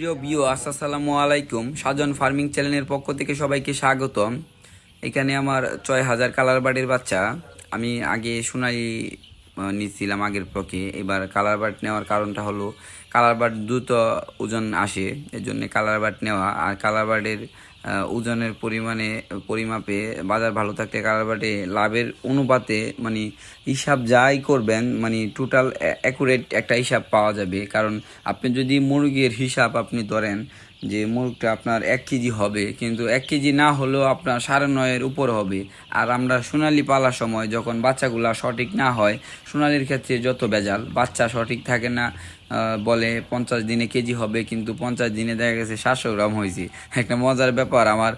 প্রিয় বিও আসসালামু আলাইকুম। সাজন ফার্মিং চ্যানেলের পক্ষ থেকে সবাইকে স্বাগতম। এখানে আমার ছয় হাজার কালার বার্ডের বাচ্চা। আমি আগে সোনালি নিচ্ছিলাম আগের পক্ষে। এবার কালার বার্ড নেওয়ার কারণটা হলো, কালার বার্ড দ্রুত ওজন আসে, এর জন্যে কালার বার্ড নেওয়া। আর কালার বার্ডের ওজনের পরিমাণে, পরিমাপে বাজার ভালো থাকতে কালার বার্ডে লাভের অনুপাতে মানে হিসাব যাই করবেন মানে টোটাল অ্যাকুরেট একটা হিসাব পাওয়া যাবে। কারণ আপনি যদি মুরগির হিসাব আপনি ধরেন যে মুরগটা আপনার এক কেজি হবে, কিন্তু এক কেজি না হলেও আপনার সাড়ে নয়ের উপর হবে। আর আমরা সোনালি পালার সময় যখন বাচ্চাগুলা সঠিক না হয়, সোনালির ক্ষেত্রে যত বেজাল, বাচ্চা সঠিক থাকে না বলে পঞ্চাশ দিনে কেজি হবে, কিন্তু পঞ্চাশ দিনে দেখা গেছে সাতশো গ্রাম হয়েছে। একটা মজার ব্যাপার, আমার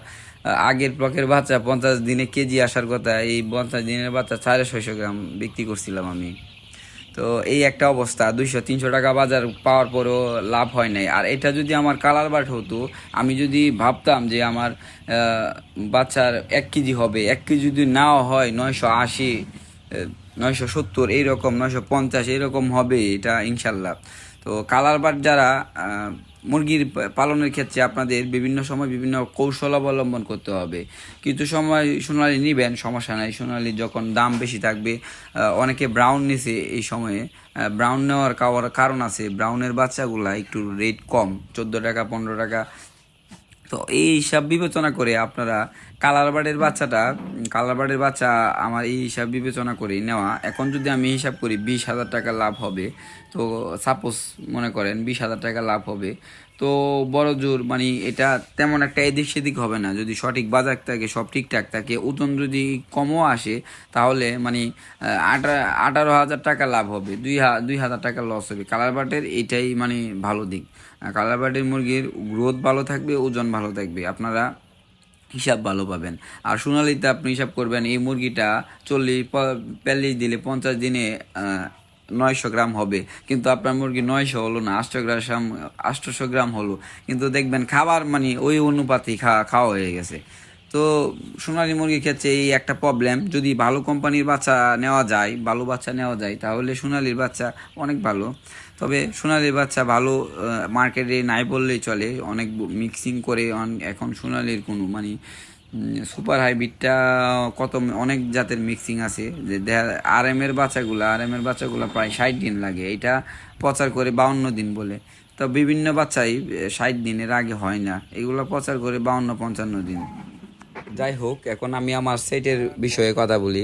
আগের ব্লকের বাচ্চা পঞ্চাশ দিনে কেজি আসার কথা, এই পঞ্চাশ দিনের বাচ্চা সাড়ে ছয়শো গ্রাম বিক্রি করছিলাম আমি। তো এই একটা অবস্থা, দুইশো, তিনশো টাকা বাজার পাওয়ার পরও লাভ হয় নাই। আর এটা যদি আমার কালার বাট হতো, আমি যদি ভাবতাম যে আমার বাচ্চার এক কেজি হবে, এক কেজি যদি নাও হয় নয়শো আশি নয়শো সত্তর, এইরকম নয়শো পঞ্চাশ, এইরকম হবে এটা ইনশাল্লাহ। তো কালার বাট যারা মুরগির পালনের ক্ষেত্রে আপনাদের বিভিন্ন সময় বিভিন্ন কৌশল অবলম্বন করতে হবে। কিন্তু সময় সোনালি নিবেন, সমস্যা নাই। সোনালি যখন দাম বেশি থাকবে অনেকে ব্রাউন নিছে এই সময়ে। ব্রাউন নেওয়ার কাওয়ার কারণ আছে। ব্রাউনের বাচ্চাগুলা একটু রেট কম, চোদ্দ টাকা, পনেরো টাকা। তো এই হিসাব বিবেচনা করে আপনারা কালার বার্ডের বাচ্চাটা কালার বার্ডের বাচ্চা আমার এই হিসাব বিবেচনা করে, নেওয়া। এখন যদি আমি হিসাব করি, বিশ হাজার টাকা লাভ হবে। তো সাপোজ মনে করেন বিশ হাজার টাকা লাভ হবে। তো বড় জোর মানে এটা তেমন একটা এদিক সেদিক হবে না। যদি সঠিক বাজার থাকে, সব ঠিকঠাক থাকে, ওজন যদি কমও আসে, তাহলে মানে আঠারো আঠারো হাজার টাকা লাভ হবে। দুই দুই হাজার টাকা লস হবে। কালার বাটের এইটাই মানে ভালো দিক। কালার বাটের মুরগির গ্রোথ ভালো থাকবে, ওজন ভালো থাকবে। আপনারা হিসাব ভালো পাবেন। আর সোনালিতে আপনি হিসাব করবেন, এই মুরগিটা চল্লিশ প্যাল্লিশ দিলে পঞ্চাশ দিনে নয়শো গ্রাম হবে। কিন্তু আপনার মুরগি নয়শো হলো না, আটশো গ্রাম আটশোশো গ্রাম হলো। কিন্তু দেখবেন খাবার মানে ওই অনুপাতেই খাওয়া খাওয়া হয়ে গেছে। তো সোনালী মুরগির ক্ষেত্রে এই একটা প্রবলেম যদি ভালো কোম্পানির বাচ্চা নেওয়া যায়, ভালো বাচ্চা নেওয়া যায়, তাহলে সোনালির বাচ্চা অনেক ভালো। তবে সোনালির বাচ্চা ভালো মার্কেটে নাই বললেই চলে, অনেক মিক্সিং করে এখন সোনালির কোনো মানে সুপার হাইব্রিডটা কত অনেক জাতের মিক্সিং আছে। যে আর এম এর বাচ্চাগুলো আর এম এর বাচ্চাগুলো প্রায় ষাট দিন লাগে, এটা প্রচার করে বাউন্ন দিন বলে। তো বিভিন্ন বাচ্চাই ষাট দিনের আগে হয় না, এগুলো প্রচার করে বাউন্ন, পঞ্চান্ন দিন। যাই হোক, এখন আমি আমার সেটের বিষয়ে কথা বলি।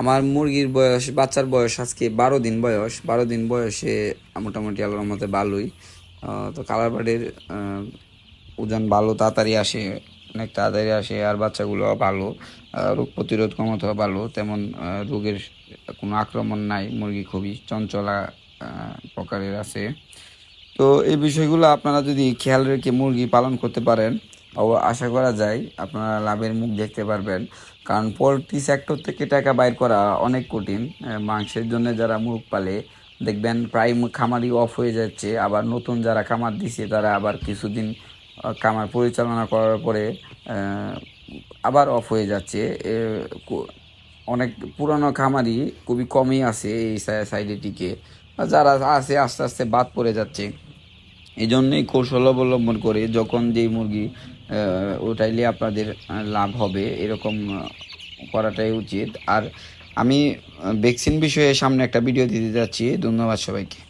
আমার মুরগির বয়স, বাচ্চার বয়স আজকে বারো দিন বয়স। বারো দিন বয়সে মোটামুটি আল্লাহর মতে ভালোই। তো কালার বার্ডের ওজন ভালো, তাড়াতাড়ি আসে, অনেক তাড়াতাড়ি আসে, আর বাচ্চাগুলো ভালো। রোগ প্রতিরোধ ক্ষমতা ভালো। তেমন রোগের কোনো আক্রমণ নাই। মুরগি খুবই চঞ্চলা প্রকারের আছে। তো এই বিষয়গুলো আপনারা যদি খেয়াল রেখে মুরগি পালন করতে পারেন আশা করা যায় আপনারা লাভের মুখ দেখতে পারবেন। কারণ পোলট্রি সেক্টর থেকে টাকা বাইর করা অনেক কঠিন। মাংসের জন্য যারা মুরগ পালে, দেখবেন প্রায় খামারই অফ হয়ে যাচ্ছে। আবার নতুন যারা খামার দিছে, তারা আবার কিছুদিন খামার পরিচালনা করার পরে আবার অফ হয়ে যাচ্ছে। অনেক পুরানো খামারই খুবই কমই আছে এই সাই- সাইডে টিকে। যারা আছে, আস্তে আস্তে বাদ পড়ে যাচ্ছে। এই জন্যই কৌশল অবলম্বন করে যখন যেই মুরগি ওটাইলে আপনাদের লাভ হবে, এরকম করাটাই উচিত। আর আমি ভ্যাকসিন বিষয়ে সামনে একটা ভিডিও দিতে যাচ্ছি। ধন্যবাদ সবাইকে।